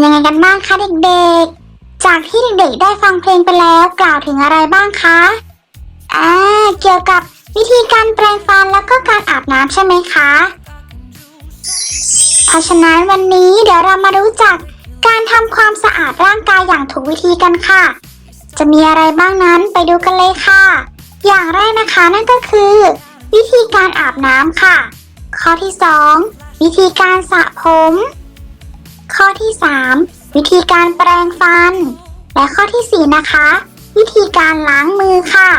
เด็กๆ จากที่เด็กๆได้ฟังเพลงไปแล้วกล่าวถึงอะไรบ้างคะอ่าเกี่ยวกับวิธีการแปรงฟันแล้วก็การอาบน้ำใช่ไหมคะ เพราะฉะนั้นวันนี้เดี๋ยวเรามารู้จักการทำความสะอาดร่างกายอย่างถูกวิธีกันค่ะ จะมีอะไรบ้างนั้นไปดูกันเลยค่ะ อย่างแรกนะคะนั่นก็คือ วิธีการอาบน้ำค่ะ ข้อที่ 2 วิธีการสระผม ข้อที่ 3 วิธีการแปรงฟัน และข้อทีสี่ 4 นะคะ วิธีการล้างมือค่ะ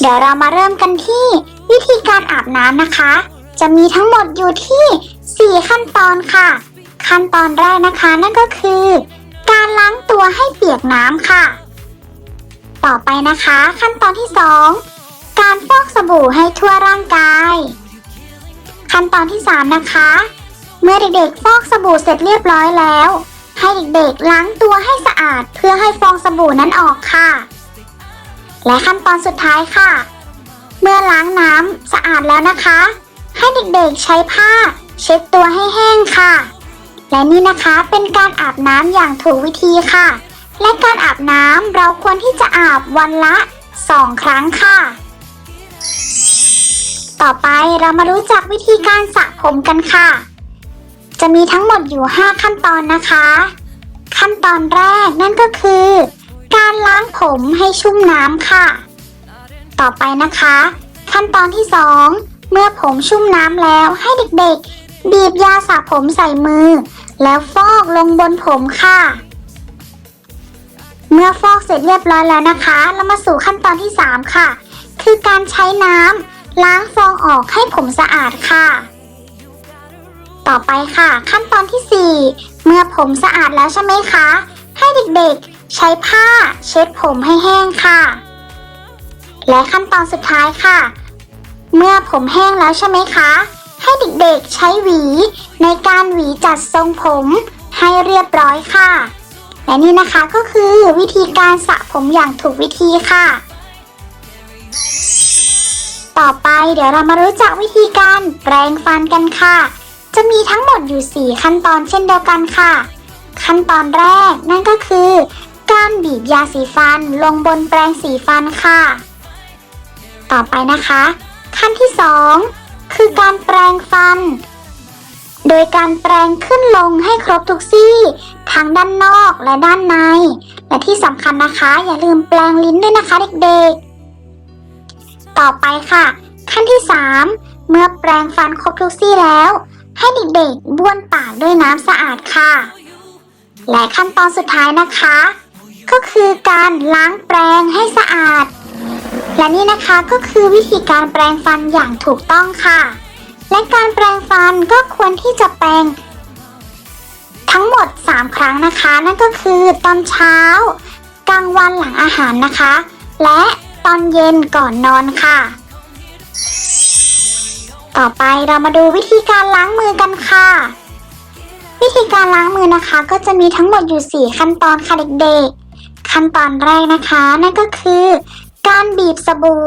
เดี๋ยวเรามาเริ่มกันที่วิธีการอาบน้ำนะคะ จะมีทั้งหมดอยู่ที่ 4 ขั้นตอนค่ะ ขั้นตอนแรกนะคะนั่นก็คือ การล้างตัวให้เปียกน้ำค่ะ ต่อไปนะคะ ขั้นตอนที่ 2 การฟอกสบู่ให้ทั่วร่างกาย ขั้นตอนที่ 3 นะคะ เมื่อเด็กๆ ฟอกสบู่เสร็จเรียบร้อยแล้ว ให้เด็กๆล้างตัวให้สะอาดเพื่อให้ฟองสบู่นั้นออกค่ะ และขั้นตอนสุดท้ายค่ะ เมื่อล้างน้ำสะอาดแล้วนะคะ ให้เด็กๆใช้ผ้า เช็ดตัวให้แห้งค่ะ และนี่นะคะเป็นการอาบน้ำอย่างถูกวิธีค่ะ และการอาบน้ำเราควรที่จะอาบวันละ 2 ครั้งค่ะต่อไปเรามารู้จักวิธีการสระผมกันค่ะ จะมีทั้งหมดอยู่ 5 ขั้นตอนนะคะ ขั้นตอนแรกนั่นก็คือ การล้างผมให้ชุ่มน้ำค่ะ ต่อไปนะคะ ขั้นตอนที่ 2 เมื่อผมชุ่มน้ำแล้วให้เด็กๆ บีบยาสระผมใส่มือ แล้วฟอกลงบนผมค่ะ เมื่อฟอกเสร็จเรียบร้อยแล้วนะคะ เรามาสู่ขั้นตอนที่ 3 ค่ะ คือการใช้น้ำล้างฟองออกให้ผมสะอาดค่ะ ต่อไปค่ะ ขั้นตอนที่ 4 เมื่อผมสะอาดแล้วใช่ไหมคะ ให้เด็กๆ ใช้ผ้าเช็ดผมให้แห้งค่ะ และขั้นตอนสุดท้ายค่ะ เมื่อผมแห้งแล้วใช่ไหมคะ ให้เด็กๆ ใช้หวี ในการหวีจัดทรงผมให้เรียบร้อยค่ะ และนี่นะคะก็คือวิธีการสระผมอย่างถูกวิธีค่ะต่อไปเดี๋ยวเรามารู้จักวิธีการแปรงฟันกันค่ะ จะมีทั้งหมดอยู่ 4 ขั้นตอนเช่นเดียวกันค่ะ ขั้นตอนแรกนั่นก็คือ การบีบยาสีฟันลงบนแปรงสีฟันค่ะ ต่อไปนะคะ ขั้นที่ 2 คือการแปรงฟัน โดยการแปรงขึ้นลงให้ครบทุกซี่ทั้งด้านนอกและด้านใน และที่สำคัญนะคะ อย่าลืมแปรงลิ้นด้วยนะคะเด็กๆ ต่อไปค่ะ ขั้นที่ 3 เมื่อแปรงฟันครบทุกซี่แล้ว ให้เด็กๆบ้วนปากด้วยน้ำสะอาดค่ะ และขั้นตอนสุดท้ายนะคะ ก็คือการล้างแปรงให้สะอาด และนี่นะคะก็คือวิธีการแปรงฟันอย่างถูกต้องค่ะ และการแปรงฟันก็ควรที่จะแปรงทั้งหมด 3 ครั้งนะคะ นั่นก็คือตอนเช้ากลางวันหลังอาหารนะคะ และตอนเย็นก่อนนอนค่ะ ต่อไปเรามาดูวิธีการล้างมือกันค่ะ วิธีการล้างมือนะคะก็จะมีทั้งหมดอยู่ 4 ขั้นตอนค่ะเด็กๆ ขั้นตอนแรกนะคะนั่นก็คือ การบีบสบู่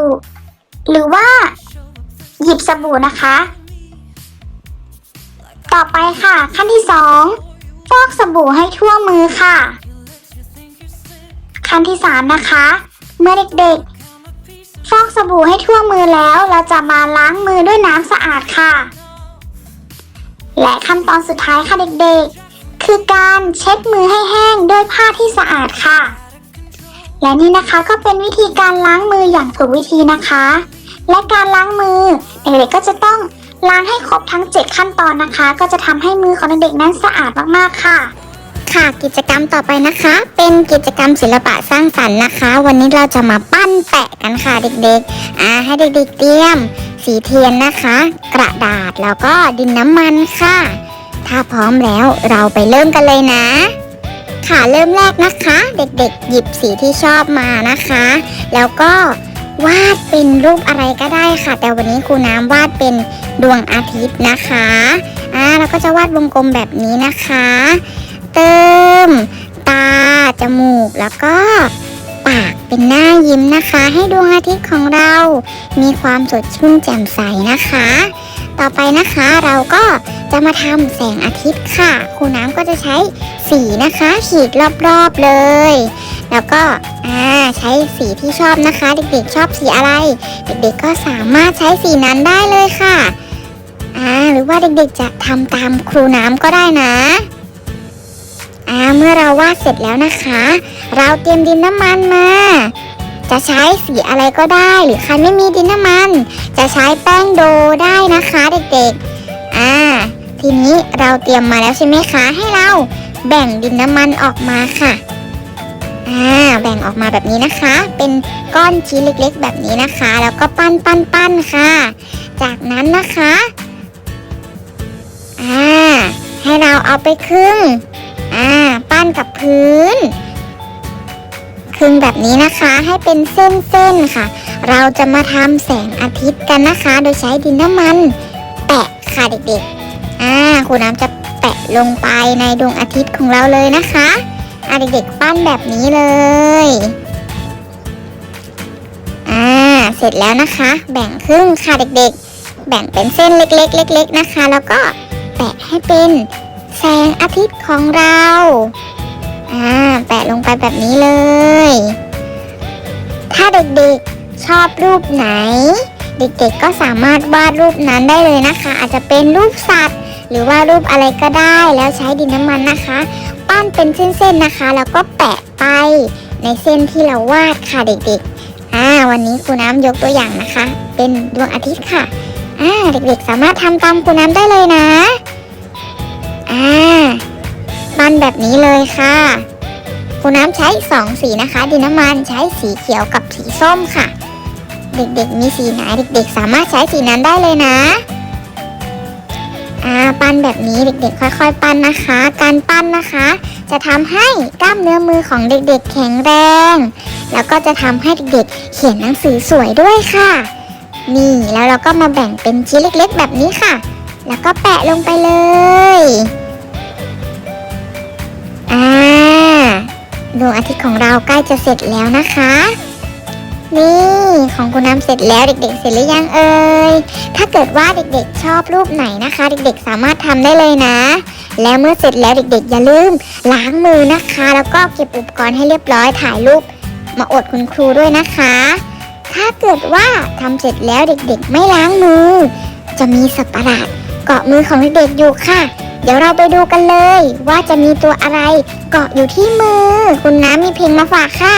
หรือว่า หยิบสบู่นะคะ ต่อไปค่ะ ขั้นที่ 2 ฟอกสบู่ให้ทั่วมือค่ะ ขั้นที่ 3 นะคะ เมื่อเด็กๆ ฟอกสบู่ให้ทั่วมือแล้วเราจะมาล้างมือด้วยน้ำสะอาดค่ะ และขั้นตอนสุดท้ายค่ะเด็กๆ คือการเช็ดมือให้แห้งด้วยผ้าที่สะอาดค่ะ และนี่นะคะก็เป็นวิธีการล้างมืออย่างถูกวิธีนะคะ และการล้างมือเด็กๆก็จะต้องล้างให้ครบทั้ง 7 ขั้นตอนนะคะ ก็จะทำให้มือของเด็กๆนั้นสะอาดมากๆค่ะ ค่ะกิจกรรมต่อไปนะคะ เป็นกิจกรรมศิลปะสร้างสรรค์นะคะ วันนี้เราจะมาปั้นแปะกันค่ะเด็กๆอ่าให้เด็กๆเตรียม สีเทียนนะคะ กระดาษแล้วก็ดินน้ำมันค่ะ ถ้าพร้อมแล้วเราไปเริ่มกันเลยนะ ค่ะเริ่มแรกนะคะ เด็กๆ หยิบสีที่ชอบมานะคะ แล้วก็วาดเป็นรูปอะไรก็ได้ค่ะ แต่วันนี้ครูน้ำวาดเป็นดวงอาทิตย์นะคะอ่าเราก็จะวาดวงกลมแบบนี้นะคะ เติม ตา จมูกแล้วก็ปากเป็นหน้ายิ้มนะคะ ให้ดวงอาทิตย์ของเรา มีความสดชื่นแจ่มใสนะคะ ต่อไปนะคะเราก็จะมาทำแสงอาทิตย์ค่ะครูน้ำก็จะใช้สีนะคะขีดรอบๆเลย แล้วก็อ่าใช้สีที่ชอบนะคะ เด็กๆชอบสีอะไร เด็กๆก็สามารถใช้สีนั้นได้เลยค่ะอ่าหรือว่าเด็กๆจะทำตามครูน้ำก็ได้นะ อ่าเมื่อเราวาดเสร็จแล้วนะคะ เราเตรียมดินน้ำมันมาจะใช้สีอะไรก็ได้หรือใครไม่มีดินน้ำมัน จะใช้แป้งโดได้นะคะเด็กๆ อ่า ทีนี้เราเตรียมมาแล้วใช่ไหมคะ ให้เราแบ่งดินน้ำมันออกมาค่ะ อ่า แบ่งออกมาแบบนี้นะคะ เป็นก้อนชิ้นเล็กๆ แบบนี้นะคะ แล้วก็ปั้นปั้นปั้นค่ะ จากนั้นนะคะ อ่า ให้เราเอาไปครึ่ง ปั้นกับพื้นครึ่งแบบนี้นะคะให้เป็นเส้นๆค่ะ เราจะมาทำแสงอาทิตย์กันนะคะ โดยใช้ดินน้ำมัน แปะค่ะเด็กๆอ่าครูน้ำจะแปะลงไปในดวงอาทิตย์ของเราเลยนะคะอ่าเด็กๆปั้นแบบนี้เลยอ่าเสร็จแล้วนะคะ แบ่งครึ่งค่ะเด็กๆ แบ่งเป็นเส้นเล็กๆเล็กๆนะคะ แล้วก็แปะให้เป็นแสงอาทิตย์ของเรา อ่าแปะลงไปแบบนี้เลย ถ้าเด็กๆชอบรูปไหน เด็กๆก็สามารถวาดรูปนั้นได้เลยนะคะ อาจจะเป็นรูปสัตว์ หรือว่ารูปอะไรก็ได้แล้วใช้ดินน้ำมันนะคะ ปั้นเป็นเส้นๆนะคะ แล้วก็แปะไปในเส้นที่เราวาดค่ะเด็กๆอ่าวันนี้ครูน้ำยกตัวอย่างนะคะ เป็นดวงอาทิตย์ค่ะอ่าเด็กๆสามารถทำตามครูน้ำได้เลยนะอ่า ปั้นแบบนี้เลยค่ะครูน้ำใช้สองสีนะคะ ดินน้ำมันใช้สีเขียวกับสีส้มค่ะ เด็กๆมีสีไหนเด็กๆ สามารถใช้สีนั้นได้เลยนะอ่าปั้นแบบนี้เด็กๆ ค่อยๆ ปั้นนะคะ การปั้นนะคะ จะทำให้กล้ามเนื้อมือของเด็กๆ แข็งแรง แล้วก็จะทำให้เด็กๆ เขียนหนังสือสวยด้วยค่ะ นี่แล้วเราก็มาแบ่งเป็นชิ้นเล็กๆ แบบนี้ค่ะ แล้วก็แปะลงไปเลย ดวงอาทิตย์ของเราใกล้จะเสร็จแล้วนะคะ นี่ของคุณน้ำเสร็จแล้วเด็ก ๆ เสร็จหรือยังเอ่ยถ้าเกิดว่าเด็กๆชอบรูปไหนนะคะ เด็กๆสามารถทำได้เลยนะ แล้วเมื่อเสร็จแล้วเด็กๆ อย่าลืมล้างมือนะคะ แล้วก็เก็บอุปกรณ์ให้เรียบร้อยถ่ายรูปมาอดคุณครูด้วยนะคะ ถ้าเกิดว่าทำเสร็จแล้วเด็กๆ ไม่ล้างมือ จะมีสัตว์ประหลาดเกาะมือของเด็กๆอยู่ค่ะ ดี๋ยวเราไปดูกันเลย ว่าจะมีตัวอะไรเกาะอยู่ที่มือ คุณน้ำมีเพลงมาฝากค่ะ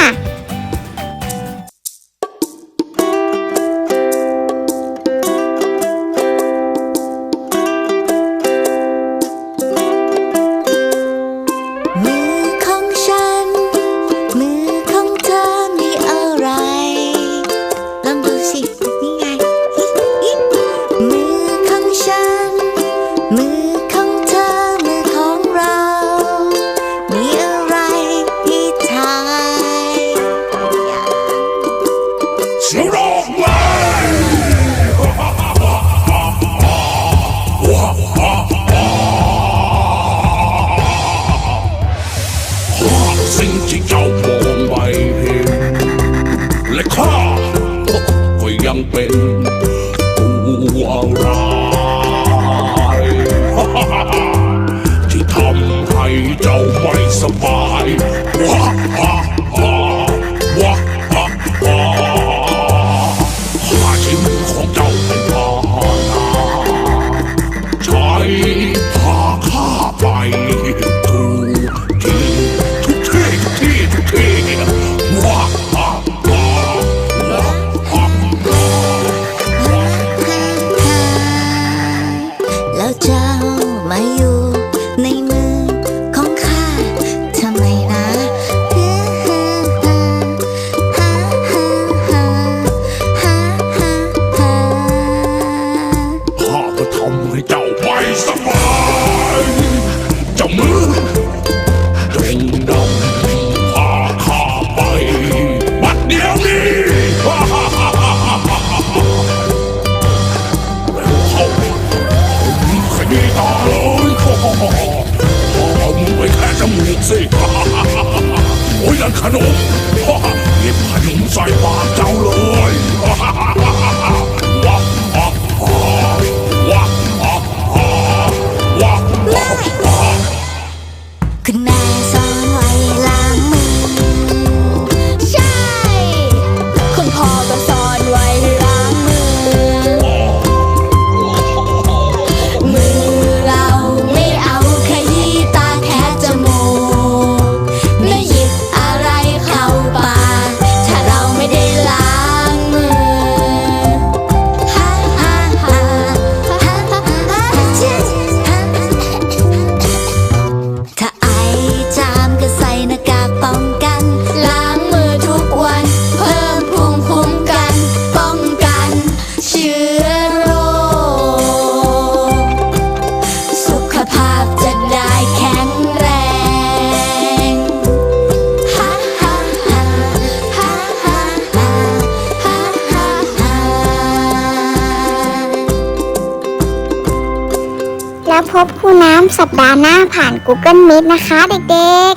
เป็นผู้อะไรายที่ทำให้เจ้าไม่สบายว้าว้าว้าว้า สัปดาห์หน้าผ่าน Google Meet นะคะเด็ก